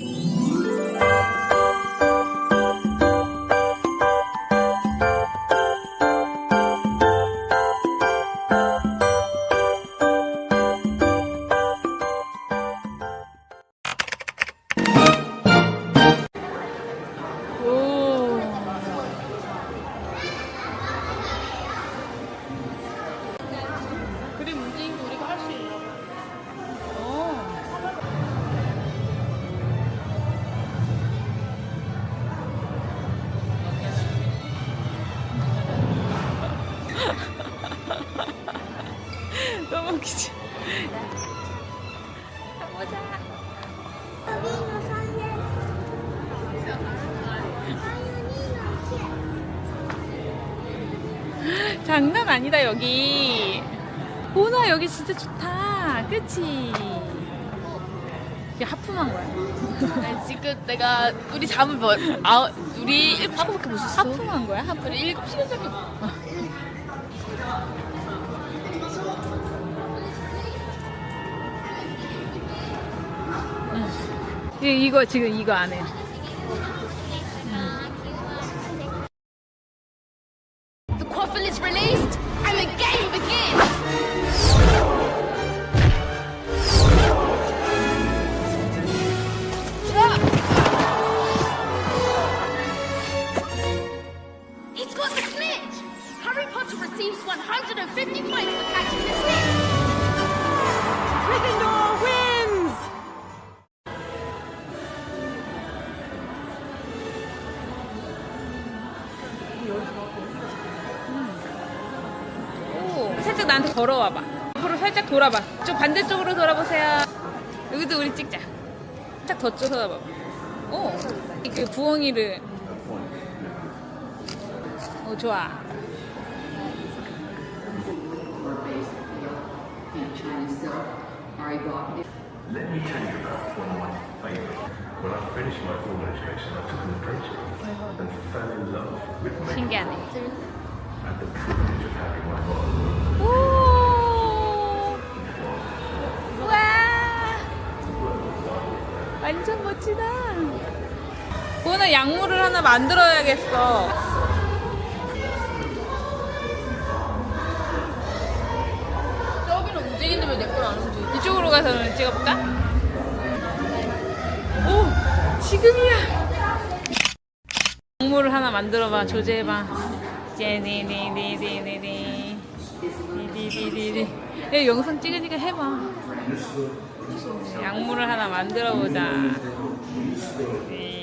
오. 웃기지? 가보자. 장난 아니다 여기. 보나 여기 진짜 좋다. 그치? 이게 하품한 거야. 아니, 지금 내가 우리 잠을 뭐, 아, 우리 7시간밖에 못 잤어. 하품한 거야? 하품. 우리 7시간밖에 이- 이거 지금 이거 안 해. The quaffle is released and the game begins! He's got the snitch! Harry Potter receives 150 points for catching the snitch! Gryffindor 살짝 나한테 걸어와봐. 앞으로 살짝 돌아봐. 좀 반대쪽으로 돌아보세요. 여기도 우리 찍자. 살짝 더 쳐다봐봐. 오, 그 부엉이를. 오, 좋아. Let me tell you about one of my favourites. When I finished my formal education, I took an apprenticeship and fell in love with makeup. 신기하네. Had the privilege 완전 멋지다. 보나 약물을 하나 만들어야겠어. 저기는 움직이는데 왜내건안 움직여? 이쪽으로 가서 한번 찍어볼까? 오! 지금이야! 약물을 하나 만들어봐. 조제해봐. 제니니니니니니. 니니니니니. 야, 영상 찍으니까 해봐. 약물을 하나 만들어 보자. 네.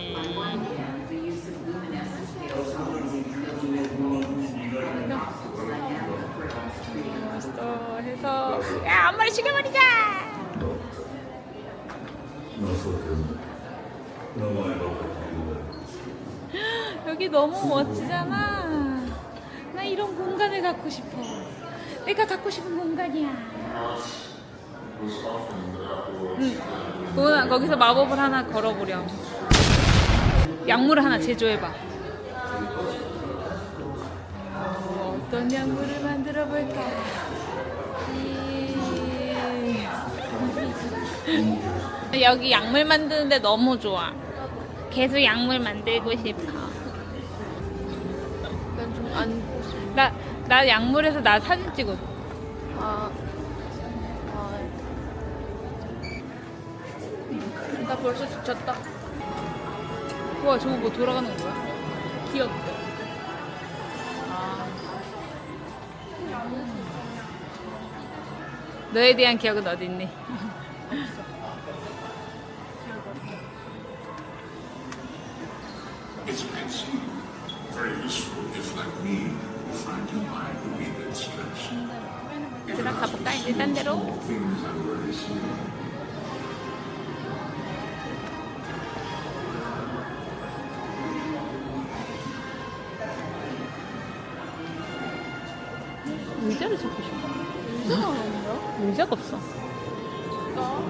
또 해서 야 엄마를 죽여버리자 여기 너무 멋지잖아 나 이런 공간을 갖고 싶어 내가 갖고 싶은 공간이야 응. 도훈아 거기서 마법을 하나 걸어보렴 약물을 하나 제조해봐 어떤 약물을 만들어 볼까? 여기 약물 만드는데 너무 좋아. 계속 약물 만들고 싶어. 난좀안 나, 나 약물에서 나 사진 찍어. 아, 아. 나 벌써 지쳤다. 우와, 저거 뭐 돌아가는 거야? 귀엽다. 아. 너에 대한 기억은 어디 있니? 들어가 볼까? 이제 딴 데로. 의자를 찾고 싶어. 의자가 없나? 의자가 없어. 아,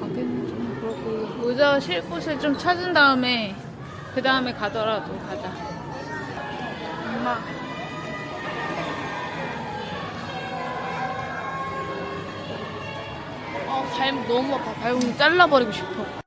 가게는 좀 그렇고. 의자 쉴 곳을 좀 찾은 다음에, 그 다음에 가더라도 가자. 엄마. 아, 발 너무 아파. 발목이 잘라버리고 싶어.